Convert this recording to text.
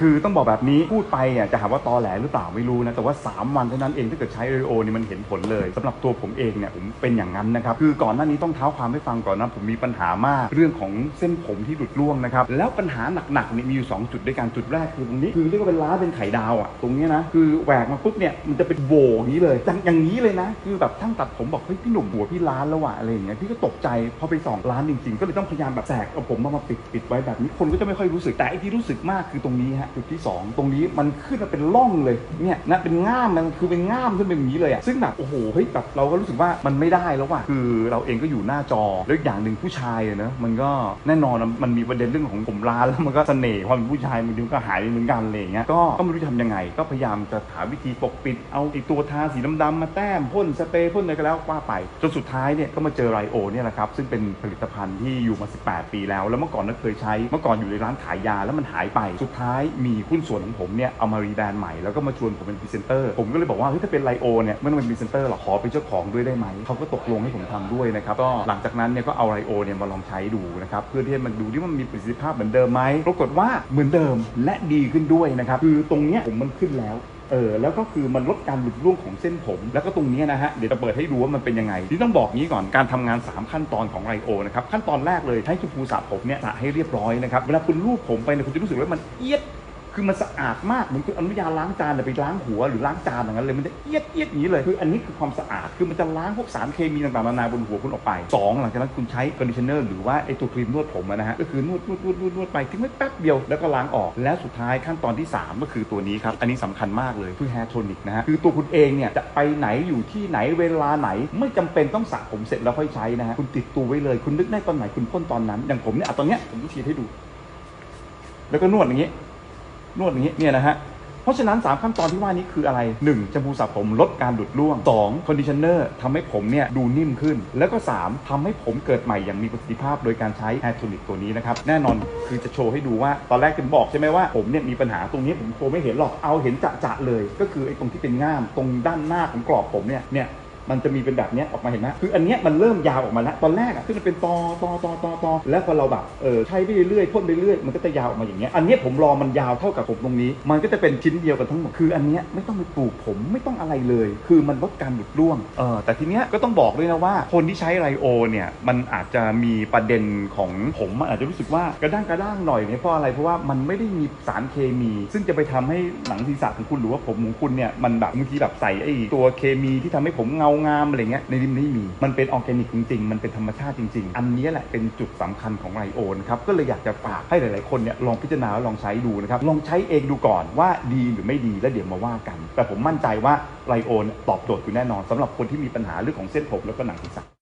คือต้องบอกแบบนี้พูดไปอะจะหาว่าตอแหลหรือเปล่าไม่รู้นะแต่ว่า 3 วันเท่านั้นเองถ้าเกิดใช้เรโอเนี่ยมันเห็นผลเลยสำหรับตัวผมเองเนี่ยผมเป็นอย่างนั้นนะครับคือก่อนหน้านี้ต้องเท้าความให้ฟังก่อนนะผมมีปัญหามากเรื่องของเส้นผมที่หลุดร่วงนะครับแล้วปัญหาหนักๆนี่มีอยู่ 2 จุดด้วยกันจุดแรกคือตรงนี้คือเรียกว่าเป็นล้าเป็นไข่ดาวอะตรงนี้นะคือแหวกมาปุ๊บเนี่ยมันจะเป็นโวอย่างนี้เลยอย่างนี้เลยนะ คือแบบช่างตัดผมบอกเฮ้ยพี่หนุ่มหัวพี่ล้านแล้วว่ะอะไรอย่างเงี้ยพี่ก็ตกใจพอไปส่องร้านจริงๆ ก็เลยต้องพยายามแบบแสกเอาผมมามาปิดปิดไว้แบบนี้คนก็จะไม่ค่อยรู้สึกแต่ไอ้ที่รู้สึกมากคือตรงนี้ฮะจุดที่สองตรงนี้มันขึ้นมาเป็นร่องเลยเนี่ยนะเป็นง่ามมันคือเป็นง่ามขึ้นเป็นอย่างนี้เลยอะซึ่งแบบโอ้โหเฮ้ยแบบเราก็รู้สึกว่ามันไม่ได้แล้วว่ะคือเราเองก็อยู่หน้าจอแล้วอย่างหนึ่งผู้ชายอะนะมันก็แน่นอนอะมันมีประเด็นเรื่องของผมล้านแล้วมันก็เสน่ห์ความเป็นผู้ชายมันก็หายเหมือนกันอะไรอย่างเงี้ยก็ก็ไม่รู้จะทำยังไง ก็พยายามจะหาวิธีปกปิดเอาไอ้ตัวทาสีดำๆมาแต้มพ่นสเปรย์พ่นอะไรก็แล้วว่าไปจนสุดท้ายเนี่ยก็มาเจอไรโอเนี่ยแหละครับซึ่งเป็นผลิตภัณฑ์ที่อยู่มา 18 ปีแล้ว แล้วเมื่อก่อนก็เคยใช้เมื่อก่อนอยู่ในร้านขายยาแล้วมันหายไปสุดท้ายมีหุ้นส่วนของผมเนี่ยเอามารีแบรนด์ใหม่แล้วก็มาชวนผมเป็นพรีเซนเตอร์ผมก็เลยบอกว่าเฮ้ยถ้าเป็นไรโอเนี่ยไม่ต้องเป็นพรีเซนเตอร์หรอกขอเป็นเจ้าของด้วยได้ไหมเขาก็ตกลงให้ผมทำด้วยนะครับก็หลังจากนั้นเนี่ยก็เอาไรโอเนี่ยมาลองใช้ดูนะครับเพื่อที่มันดูที่มันมีประสิทธิภาพเหมือนเดิมไหมปรากฏว่าเหมือนเดิมและดีขึ้นด้วยนะครับคือตรงเนี้ยผมมันขึ้นแล้วเออแล้วก็คือมันลดการหลุดร่วงของเส้นผม แล้วก็ตรงเนี้ยนะฮะ เดี๋ยวจะเปิดให้ดูว่ามันเป็นยังไง ที่ต้องบอกงี้ก่อนการทำงาน 3 ขั้นตอนของไรโอนะครับ ขั้นตอนแรกเลยใช้ชมพูสระผมเนี่ยสระให้เรียบร้อยนะครับ เวลาคุณลูบผมไปเนี่ยคุณจะรู้สึกว่ามันเอียด คือมันสะอาดมากเหมือนคุณอน้ำยาล้างจานเนี่ยไปล้างหัวหรือล้างจานอย่างนั้นเลยมันจะเอียดเอียดอย่างนี้เลยคืออันนี้คือความสะอาดคือมันจะล้างพวกสารเคมีต่างๆนานาบนหัวคุณออกไปสองหลังจากนั้นคุณใช้คอนดิชเนอร์หรือว่าไอตัวครีมนวดผมนะฮะก็คือนวดนวดนวดนวดนวดไปทิ้งไว้แป๊บเดียวแล้วก็ล้างออกแล้วสุดท้ายขั้นตอนที่ 3 ก็คือตัวนี้ครับอันนี้สำคัญมากเลยคือแฮร์โทนิกนะฮะคือตัวคุณเองเนี่ยจะไปไหนอยู่ที่ไหนเวลาไหน ไม่จำเป็นต้องสระผมเสร็จแล้วค่อยใช้นะฮะคุณติดตัวไว้เลย คุณนึกได้ตอนไหนคุณพ่นตอนนั้นอย่างผมเนี่ยตอนเนี้ยผมจะฉีดให้ดู แล้วก็นวดอย่างนี้ นวดอย่างนี้เนี่ยนะฮะเพราะฉะนั้น 3 ขั้นตอนที่ว่านี้คืออะไร 1. แชมพูสระผมลดการหลุดร่วง 2. คอนดิชเนอร์ทำให้ผมเนี่ยดูนิ่มขึ้น แล้วก็ 3. ทำให้ผมเกิดใหม่อย่างมีประสิทธิภาพโดยการใช้แฮร์โทนิกตัวนี้นะครับ แน่นอนคือจะโชว์ให้ดูว่า ตอนแรกถึงบอกใช่ไหมว่าผมเนี่ยมีปัญหาตรงนี้ผมโชว์ไม่เห็นหรอกเอาเห็นจะๆเลย ก็คือไอ้ตรงที่เป็นง่ามตรงด้านหน้าของกรอบผมเนี่ยเนี่ย มันจะมีเป็นแบบเนี้ยออกมาเห็นไหมคืออันเนี้ยมันเริ่มยาวออกมาแล้วตอนแรกอะที่มันเป็นตอตอตอตอตอแล้วพอเราแบบเออใช้ไปเรื่อยๆพ่นไปเรื่อยมันก็จะยาวออกมาอย่างเงี้ยอันเนี้ยผมรอมันยาวเท่ากับผมตรงนี้ มันก็จะเป็นชิ้นเดียวกันทั้งหมดคืออันเนี้ยไม่ต้องไปปลูกผมไม่ต้องอะไรเลย คือมันลดการหลุดร่วงเออแต่ทีเนี้ยก็ต้องบอกด้วยนะว่า คนที่ใช้ไรโอเนี่ยมันอาจจะมีประเด็นของผมมันอาจจะรู้สึกว่ากระด้างกระด้างหน่อยเนี่ยเพราะอะไรเพราะว่ามันไม่ได้มีสารเคมี ซึ่งจะไปทำให้หนังศีรษะของคุณหรือว่าผมของคุณเนี่ยมันแบบบางทีแบบใส่ไอ้ตัวเคมีที่ทำให้ผมเงางามอะไรเงี้ยในนี้ไม่มี มันเป็นออร์แกนิกจริง ๆ มันเป็นธรรมชาติจริง ๆ อันนี้แหละเป็นจุดสำคัญของไรโอนครับก็เลยอยากจะฝากให้หลาย ๆ คนเนี่ยลองพิจารณาและลองใช้ดูนะครับลองใช้เองดูก่อนว่าดีหรือไม่ดีแล้วเดี๋ยวมาว่ากัน แต่ผมมั่นใจว่าไรโอนตอบโจทย์อยู่แน่นอนสำหรับคนที่มีปัญหาเรื่องของเส้นผมแล้วก็หนังศีรษะ